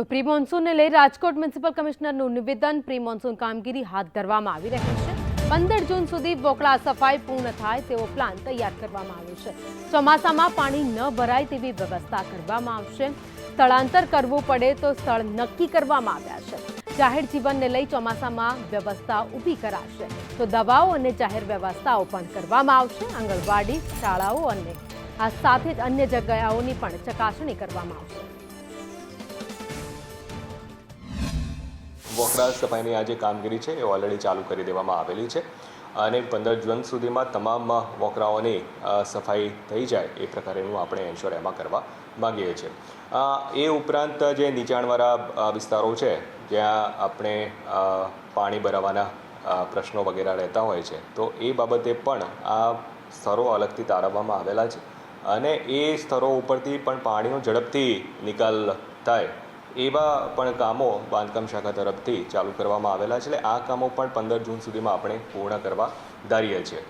તો પ્રી મોન્સૂનને લઈ રાજકોટ મ્યુનિસિપલ કમિશનરનું નિવેદન. પ્રી મોન્સૂન કામગીરી હાથ ધરવામાં આવી રહી છે. પંદર જૂન સુધી બોકળા સફાઈ પૂર્ણ થાય તેવો પ્લાન તૈયાર કરવામાં આવ્યો છે. ચોમાસામાં પાણી ન ભરાય તેવી વ્યવસ્થા કરવામાં આવશે. સ્થળાંતર કરવું પડે તો સ્થળ નક્કી કરવામાં આવ્યા છે. જાહેર જીવનને લઈ ચોમાસામાં વ્યવસ્થા ઊભી કરાશે. તો દવાઓ અને જાહેર વ્યવસ્થાઓ પણ કરવામાં આવશે. આંગણવાડી, શાળાઓ અને આ સાથે જ અન્ય જગ્યાઓની પણ ચકાસણી કરવામાં આવશે. વોકડા સફાઈની આ જે કામગીરી છે, એ ઓલરેડી ચાલુ કરી દેવામાં આવેલી છે અને પંદર જૂન સુધીમાં તમામ વોકરાઓની સફાઈ થઈ જાય એ પ્રકારેનું આપણે એન્શ્યોર એમાં કરવા માગીએ છીએ. એ ઉપરાંત જે નીચાણવાળા વિસ્તારો છે, જ્યાં આપણે પાણી ભરાવાના પ્રશ્નો વગેરે રહેતા હોય છે, તો એ બાબતે પણ આ સ્થળો અલગથી તારવવામાં આવેલા છે અને એ સ્થળો ઉપરથી પણ પાણીનો ઝડપથી નિકાલ થાય એવા પણ કામો બાંધકામ શાખા તરફથી ચાલુ કરવામાં આવેલા છે. એટલે આ કામો પણ પંદર જૂન સુધીમાં આપણે પૂર્ણ કરવા ધારીએ છીએ.